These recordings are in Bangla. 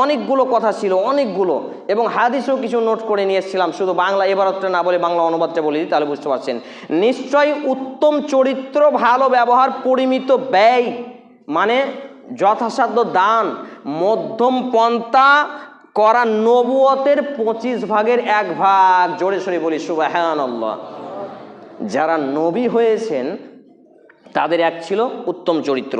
অনেকগুলো কথা ছিল, অনেকগুলো। এবং হাদিসও কিছু নোট করে নিয়ে এসেছিলাম, শুধু বাংলা এবারটা না বলে বাংলা অনুবাদটা বলে দিই, তাহলে বুঝতে পারছেন। নিশ্চয়ই উত্তম চরিত্র, ভালো ব্যবহার, পরিমিত ব্যয় মানে যথাসাধ্য দান, মধ্যম পন্থা করা নবুয়তের পঁচিশ ভাগের এক ভাগ। জোরে সরে বলি সুবাহান যারা নবী হয়েছেন, তাদের এক ছিল উত্তম চরিত্র,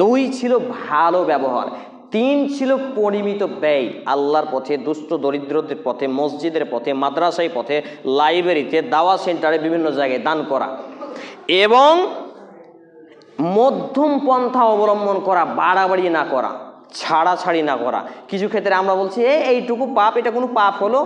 দুই ছিল ভালো ব্যবহার। তিন ছিল পরিমিত ব্যয়। আল্লাহর পথে দুস্থ দরিদ্রদের পথে, মসজিদের পথে, মাদ্রাসায় পথে, লাইব্রেরিতে, দাওয়া সেন্টারে বিভিন্ন জায়গায় দান করা এবং মধ্যম পন্থা অবলম্বন করা, বাড়াবাড়ি না করা, ছাড়াছাড়ি না করা। কিছু ক্ষেত্রে আমরা বলছি এই এইটুকু পাপ, এটা কোনো পাপ হলো?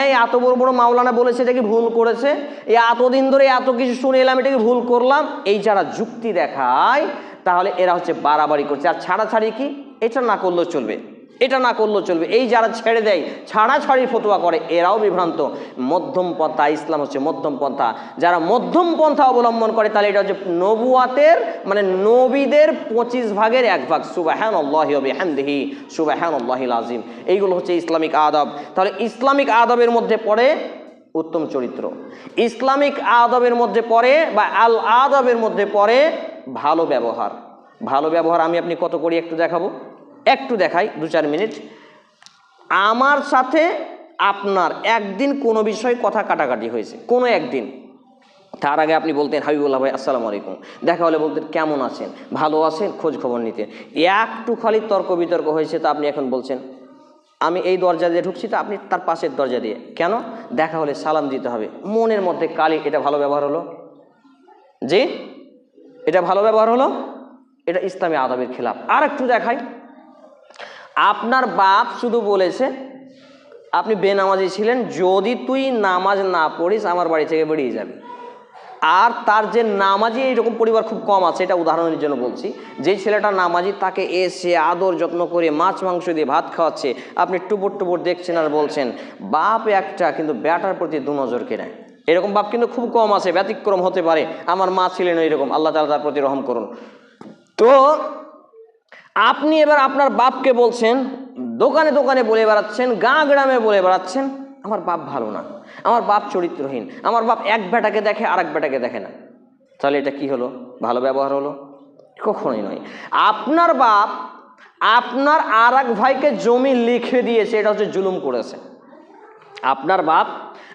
এই এত বড় বড় মাওলানা বলেছে, এটা কি ভুল করেছে? এই এতদিন ধরে এত কিছু শুনে এলাম, এটা কি ভুল করলাম? এই যারা যুক্তি দেখায়, তাহলে এরা হচ্ছে বাড়াবাড়ি করছে। আর ছাড়াছাড়ি কি? এটা না করলেও চলবে, এটা না করলেও চলবে। এই যারা ছেড়ে দেয় ছাড়াছাড়ি ফতোয়া করে, এরাও বিভ্রান্ত। মধ্যম পন্থা, ইসলাম হচ্ছে মধ্যম পন্থা। যারা মধ্যম পন্থা অবলম্বন করে, তাহলে এটা হচ্ছে নবুয়াতের মানে নবীদের পঁচিশ ভাগের এক ভাগ। সুবাহান আল্লাহ হ্যামদিহি সুবাহান আল্লাহিল আজিম এইগুলো হচ্ছে ইসলামিক আদব। তাহলে ইসলামিক আদবের মধ্যে পড়ে উত্তম চরিত্র। ইসলামিক আদবের মধ্যে পড়ে বা আল আদবের মধ্যে পড়ে ভালো ব্যবহার। ভালো ব্যবহার আমি আপনি কত করি একটু দেখাবো? একটু দেখাই, দু চার মিনিট। আমার সাথে আপনার একদিন কোনো বিষয়ে কথা কাটাকাটি হয়েছে, কোনো একদিন। তার আগে আপনি বলতেন, হাবিবুল্লাহ ভাই, আসসালামু আলাইকুম। দেখা হলে বলতেন, কেমন আছেন? ভালো আছেন? খোঁজ খবর নিতেন। একটু খালি তর্ক বিতর্ক হয়েছে তা আপনি এখন বলছেন। আমি এই দরজা দিয়ে ঢুকছি তো আপনি তার পাশের দরজা দিয়ে। কেন? দেখা হলে সালাম দিতে হবে। মনের মধ্যে কালি, এটা ভালো ব্যবহার হলো? জি? এটা ভালো ব্যবহার হলো? এটা ইসলামী আদবের খেলাফ। আর একটু দেখাই। আপনার বাপ শুধু বলেছে, আপনি বেনামাজি ছিলেন, যদি তুই নামাজ না পড়িস, আমার বাড়ি থেকে বেরিয়ে যাবে। আর তার যে নামাজি, এইরকম পরিবার খুব কম আছে, এটা উদাহরণের জন্য বলছি। যেই ছেলেটা নামাজি, তাকে এসে আদর যত্ন করে মাছ, মাংস দিয়ে ভাত খাওয়াচ্ছে। আপনি টুপুর টুপুর দেখছেন আর বলছেন, বাপ একটা, কিন্তু ব্যাটার প্রতি দু নজর কেনে এরকম বাপ কিন্তু খুব কম আছে, ব্যতিক্রম হতে পারে। আমার মা ছিলেন এইরকম আল্লাহ তালা তার প্রতি রহম করুন। তো আপনি এবার আপনার বাপকে বলছেন, দোকানে দোকানে বলে বেড়াচ্ছেন, গাঁ গ্রামে বলে বেড়াচ্ছেন, আমার বাপ ভালো না। আমার বাপ চরিত্রহীন। আমার বাপ এক বেটাকে দেখে আর এক বেটাকে দেখে না। তাহলে এটা কি হলো? ভালো ব্যবহার হলো? কখনোই নয়। আপনার বাপ আপনার আর ভাইকে জমি লিখে দিয়েছে, এটা হচ্ছে জুলুম করেছে। আপনার বাপ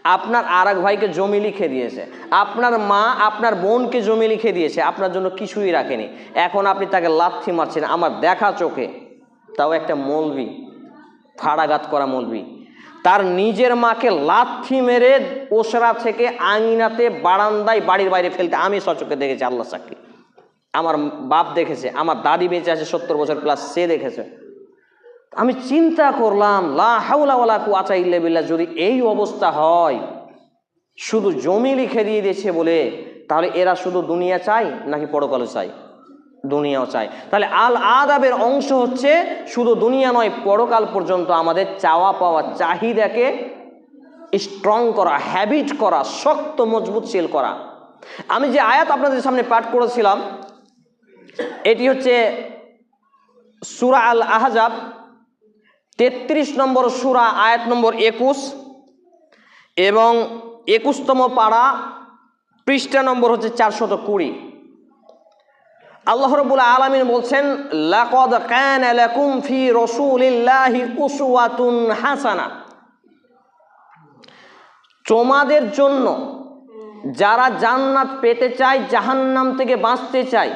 আপনার আর ভাইকে জমি লিখে দিয়েছে। আপনার মা, আপনার বোনকে জমি লিখে দিয়েছে। আপনার জন্য কিছুই রাখেনি। এখন আপনি তাকে লাথি মারছেন। আমার দেখা চোখে তাও একটা মলবি ফাড়াঘাত করা মলবি। তার নিজের মাকে লাথি মেরে ওসরা থেকে আঙিনাতে বারান্দায় বাড়ির বাইরে ফেলতে আমি সচকে দেখেছি আল্লাহ সাক্ষী। আমার বাপ দেখেছে, আমার দাদি বেঁচে আছে সত্তর বছর প্লাস সে দেখেছে। আমি চিন্তা করলাম, লা হাউলা কুয়াচা ইল্লা যদি এই অবস্থা হয়, শুধু জমি লিখে দিয়ে দিয়েছে বলে, তাহলে এরা শুধু দুনিয়া চাই নাকি পরকালও চাই দুনিয়াও চাই তাহলে আল আদাবের অংশ হচ্ছে, শুধু দুনিয়া নয়, পরকাল পর্যন্ত আমাদের চাওয়া পাওয়া চাহিদাকে স্ট্রং করা হ্যাবিট করা, শক্ত, মজবুত সেল করা। আমি যে আয়াত আপনাদের সামনে পাঠ করেছিলাম, এটি হচ্ছে সুরা আল আহজাব তেত্রিশ নম্বর সুরা, আয়াত নম্বর একুশ এবং একুশতম পাড়া, পৃষ্ঠা নম্বর হচ্ছে চারশত কুড়ি। আল্লাহ রবুল আলমিন বলছেন, লাকদ হাসানা। তোমাদের জন্য যারা জান্নাত পেতে চায়, জাহান্নাম থেকে বাঁচতে চায়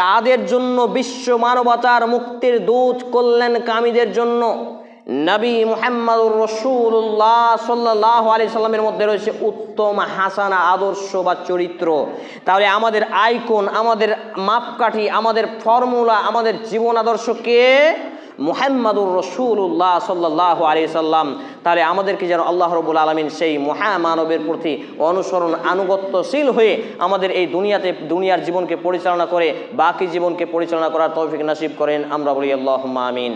তাদের জন্য বিশ্ব মানবতার মুক্তির দূত কল্যাণকামীদের জন্য। নবী মোহাম্মদ রসুল্লাহ সাল্লাহ আলি সাল্লামের মধ্যে রয়েছে উত্তম, হাসানা, আদর্শ বা চরিত্র। তাহলে আমাদের আইকন, আমাদের মাপকাঠি, আমাদের ফর্মুলা, আমাদের জীবন আদর্শকে মুহাম্মাদুর রসুল্লাহ সাল্লাহ আলি সাল্লাম, তাহলে আমাদেরকে যেন আল্লাহ রবুল আলমিন সেই মহামানবের প্রতি অনুসরণ আনুগত্যশীল হয়ে আমাদের এই দুনিয়াতে, দুনিয়ার জীবনকে পরিচালনা করে, বাকি জীবনকে পরিচালনা করার তৌফিক নাসিব করেন। আমরা বলি আল্লাহ আমিন।